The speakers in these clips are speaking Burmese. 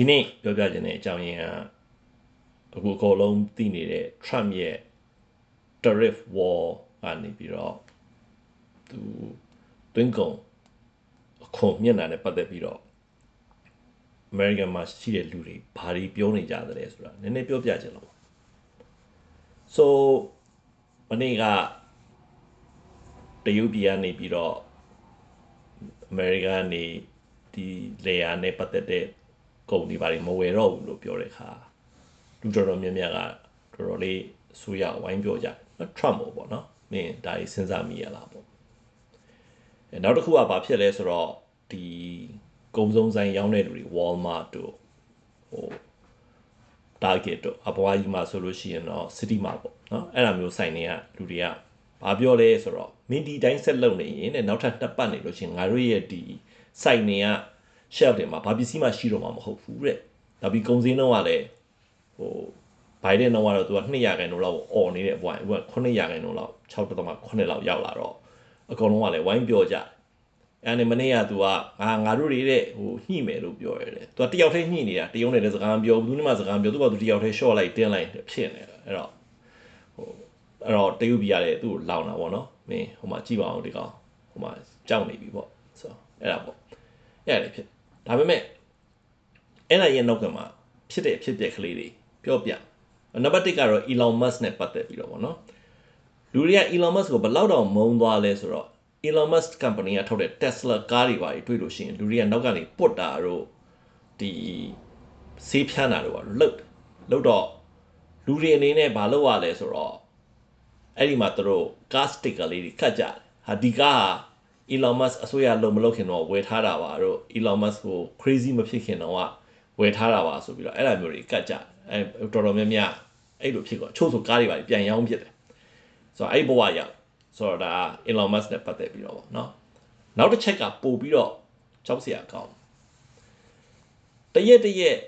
ဒီနေ့ပြောပြခြင်းတဲ့အကြောင်းရင်းကအခုအကုန်လုံးသိနေတဲ့ Trump ရဲ့ tariff war ကနေပြီးတော့သူတွင်းကုန်အခွန်မျက်နှာနဲ့ပတ်သက်ပြီးတော့ American မှာရှိတဲ့လူတွေဘာတွေပြောနေကြသလဲဆိုတာနည်းနည်းပြောပြချင်လို့ so မနေ့ကတရုတ်ပြည်ကနေပြီးတော့ American ကနေဒီလေယာနဲ့ပတ်သက်တဲ့ ကုန်တွေဘာတွေမဝယ်တော့ဘူးလို့ပြောတဲ့အခါလူတော်တော်များများကတော်တော်လေးဆူရဝိုင်းပြောကြတယ်နော် Trump ပေါ့နော်မင်းဒါကြီးစဉ်းစားမိရလားပေါ့အဲနောက်တစ်ခုကဘာဖြစ်လဲဆိုတော့ဒီကုံစုံဆိုင်ရောင်းတဲ့လူတွေ Walmart တို့ဟို Target တို့အဘွားကြီးမှာဆိုလို့ရှိရင်တော့ City မှာပေါ့နော်အဲ့လိုမျိုးဆိုင်တွေကလူတွေကဘာပြောလဲဆိုတော့မင်းဒီတိုင်းဆက်လုပ်နေရင်တဲ့နောက်ထပ်နှစ်ပတ်နေလို့ရှိရင်ငါတို့ရဲ့ဒီဆိုင်တွေက shelf တွေမှာဘာပစ္စည်းမှရှိတော့မှာမဟုတ်ဘူးတဲ့ဒါပြီးကုံစင်းတော့ကလည်းဟိုဘိုင်ဒန်တော့ကတော့သူက200ခန်းလောက်អော်နေတဲ့ဘွားအခုက900ခန်းလောက်6.8လောက်ရောက်လာတော့အကောင်လုံးကလည်းဝိုင်းပြောကြတယ်အဲ့နဲ့မနေ့ကသူကငါငါတို့တွေတဲ့ဟိုညှိမယ်လို့ပြောရတယ်သူကတယောက်တည်းညှိနေတာတရုံးနေတဲ့စကားမပြောဘူးသူနဲ့မှစကားမပြောသူကသူတယောက်တည်း short လိုက်တင်းလိုက်ဖြစ်နေတာအဲ့တော့ဟိုအဲ့တော့တရုတ်ပြည်ရတယ်သူ့ကိုလောင်တာပေါ့နော်မင်းဟိုမှာကြည့်ပါအောင်ဒီကောင်ဟိုမှာကြောက်နေပြီပေါ့ဆိုအဲ့ဒါပေါ့အဲ့ဒါလည်းဖြစ် ဒါပေမဲ့အဲ့ဒါရဲ့နောက်ကမှာဖြစ်တဲ့အဖြစ်အပျက်ကလေးတွေပြောပြနံပါတ်1ကတော့ Elon Musk နဲ့ပတ်သက်ပြီးတော့ဗောနော်လူတွေက Elon Musk ကိုဘယ်လောက်တောင်မုန်းသွားလဲဆိုတော့ Elon Musk company ကထုတ်တဲ့ Tesla ကားတွေပါတွေ့လို့ရှိရင်လူတွေကနောက်ကနေပုတ်တာတို့ဒီဆေးဖြန်းတာတို့ပါလှုပ်လှုပ်တော့လူတွေအနေနဲ့မလုပ်ရလဲဆိုတော့အဲ့ဒီမှာသူတို့ car sticker လေးတွေခတ်ကြတယ်ဟာဒီကားဟာ Elon Musk အစိုးရလုံးမလုပ်ခင်တော့ဝယ်ထားတာပါတို့ Elon Musk ကို crazy မဖြစ်ခင်တော့ကဝယ်ထားတာပါဆိုပြီးတော့အဲ့လိုမျိုးတွေကတ်ကြအဲတော်တော်များများအဲ့လိုဖြစ်တော့ချို့ဆိုကားတွေပါပြန်ရောင်းဖြစ်တယ်ဆိုတော့အဲ့ဘဝရောက်ဆိုတော့ဒါ Elon Musk နဲ့ပတ်သက်ပြီးတော့ပေါ့နော်နောက်တစ်ချက်ကပို့ပြီးတော့ကြောက်စရာကောင်းတရက်တရက်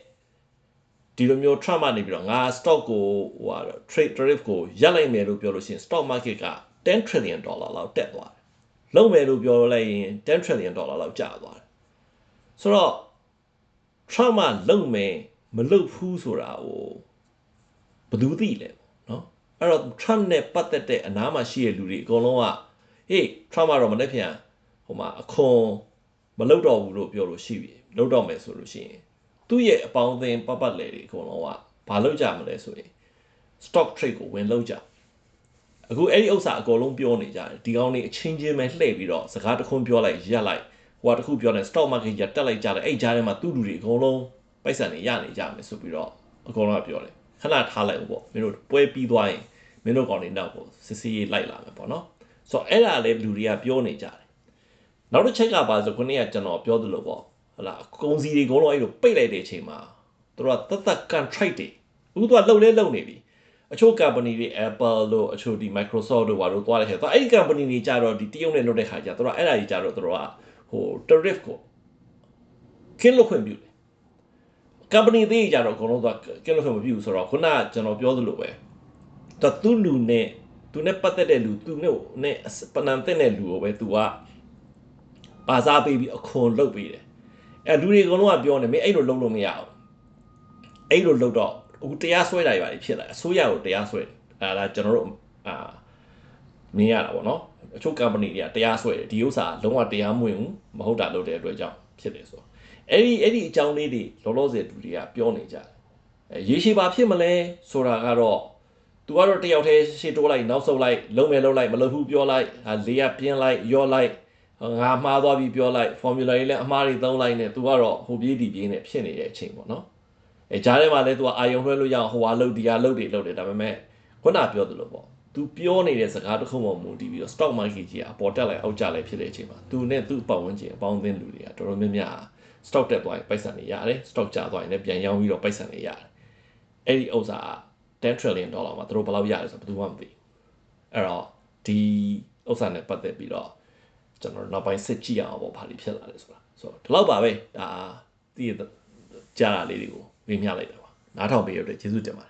ဒီလိုမျိုး Trump ကနေပြီးတော့ငါ stock ကိုဟိုဟာ trade tariff ကိုရပ်လိုက်မယ်လို့ပြောလို့ရှိရင် stock market က10 trillion dollar လောက်တက်သွားတယ် လုံမယ်လို့ပြောလိုက်ရင်10 trillion dollar လောက်ကျသွားတယ်ဆိုတော့ Trump ကလုံမယ်မလုံဘူးဆိုတာကိုဘယ်သူသိလဲနော်အဲ့တော့ Trump နဲ့ပတ်သက်တဲ့အနားမှာရှိတဲ့လူတွေအကုန်လုံးကဟေး Trump ကတော့မနေ့ပြန်ဟိုမှာအခွန်မလုံတော့ဘူးလို့ပြောလို့ရှိပြီလုံတော့မယ်ဆိုလို့ရှိရင်သူ့ရဲ့အပေါင်းအသင်းပတ်ပတ်လေတွေအကုန်လုံးကဘာလုပ်ကြမလဲဆိုရင် stock trade ကိုဝင်လုပ်ကြ အခုအဲ့ဒီဥစ္စာအကုန်လုံးပြောနေကြတယ်ဒီကောင်းလေးအချင်းချင်းပဲလှည့်ပြီးတော့စကားတစ်ခုပြောလိုက်ရက်လိုက်ဟိုကတစ်ခုပြောတယ် stock market ရတက်လိုက်ကြတယ်အဲ့ကြားထဲမှာသူ့လူတွေအကုန်လုံးပိုက်ဆံတွေရနေကြမယ်ဆိုပြီးတော့အကုန်လုံးကပြောတယ်ခဏထားလိုက်ဦးပေါ့မင်းတို့ပွဲပြီးသွားရင်မင်းတို့ကောင်တွေနောက်ကိုစစ်စစ်ရေးလိုက်လာမယ်ပေါ့နော်ဆိုတော့အဲ့ဒါလည်းလူတွေကပြောနေကြတယ်နောက်တစ်ချက်ကပါဆိုခုနေ့ကကျွန်တော်ပြောသလိုပေါ့ဟလာကုံစီတွေအကုန်လုံးအဲ့လိုပိတ်လိုက်တဲ့အချိန်မှာတို့ကတသက် contract တွေအခုတော့လှုပ်လဲလှုပ်နေပြီ အချို့ company တွေ Apple လို့အချို့ဒီ Microsoft တို့ဘာလို့သွားတယ်ဟဲ့ဆိုအဲ့ဒီ company တွေကြတော့ဒီတရုတ်နဲ့လုပ်တဲ့ခါကျတော့အဲ့ဒါကြီးကြတော့တို့ကဟို tariff ကိုခင်းလို့ခွင့်ပြုတယ် company သေးကြတော့အကုန်လုံးကကင်းလို့ခွင့်မပြုဘူးဆိုတော့ခုနကကျွန်တော်ပြောသလိုပဲတော့သူ့လူနဲ့သူနဲ့ပတ်သက်တဲ့လူသူနဲ့နဲ့ပနံတဲ့တဲ့လူကိုပဲသူကပါစားပေးပြီးအခွန်လုပ်ပေးတယ်အဲလူတွေအကုန်လုံးကပြောနေမင်းအဲ့လိုလုပ်လို့မရဘူးအဲ့လိုလုပ်တော့ အခုတရားစွဲတာတွေပါဖြစ်လာအစိုးရကိုတရားစွဲတယ်အဲဒါကျွန်တော်တို့အာမြင်ရတာပေါ့နော်အချို့ company တွေကတရားစွဲတယ်ဒီဥစ္စာလုံးဝတရားမဝင်ဘူးမဟုတ်တာလုပ်တဲ့အတွက်ကြောင့်ဖြစ်တယ်ဆိုတော့အဲ့ဒီအဲ့ဒီအကြောင်းလေးတွေလောလောဆယ်လူတွေကပြောနေကြတယ်အဲရေရှည်ပါဖြစ်မလဲဆိုတာကတော့သူကတော့တယောက်တည်းရှေ့တိုးလိုက်နောက်ဆုတ်လိုက်လုံးမယ်လုံးလိုက်မလုံးဘူးပြောလိုက်ဟာလေးရပြင်းလိုက်ရော့လိုက်ငါမှားသွားပြီးပြောလိုက် formula လေးလည်းအမှားတွေသုံးလိုက်နဲ့သူကတော့ဟိုပြေးဒီပြေးနဲ့ဖြစ်နေတဲ့အချိန်ပေါ့နော် အဲကြားထဲမှာလည်းသူကအာယုံလွှဲလို့ရအောင်ဟိုဟာလုတ်ဒီဟာလုတ်တွေလုတ်တယ်ဒါပေမဲ့ခုနပြောသလိုပေါ့သူပြောနေတဲ့စကားတစ်ခုမှမူတည်ပြီးတော့ stock market ကြီးကအပေါ်တက်လိုက်အောက်ကျလိုက်ဖြစ်တဲ့အချိန်မှာသူနဲ့သူ့ပတ်ဝန်းကျင်အပေါင်းအသင်းလူတွေကတော်တော်များများ stock တက်သွားရင်ပိုက်ဆံတွေရတယ် stock ကျသွားရင်လည်းပြန်ရောင်းပြီးတော့ပိုက်ဆံတွေရတယ်အဲ့ဒီဥစ္စာ10 trillion dollar မှာသူတို့ဘယ်လောက်ရတယ်ဆိုတော့ဘယ်သူမှမသိအဲ့တော့ဒီဥစ္စာနဲ့ပတ်သက်ပြီးတော့ကျွန်တော်နောက်ပိုင်းစစ်ကြည့်အောင်ပေါ့ဘာတွေဖြစ်လာလဲဆိုတာဆိုတော့ဒီလောက်ပါပဲဒါတည်ကြားတာလေးတွေကို ဝေမျှလိုက်တာပါနားထောင်ပေးရတဲ့ကျေးဇူးတင်ပါတယ်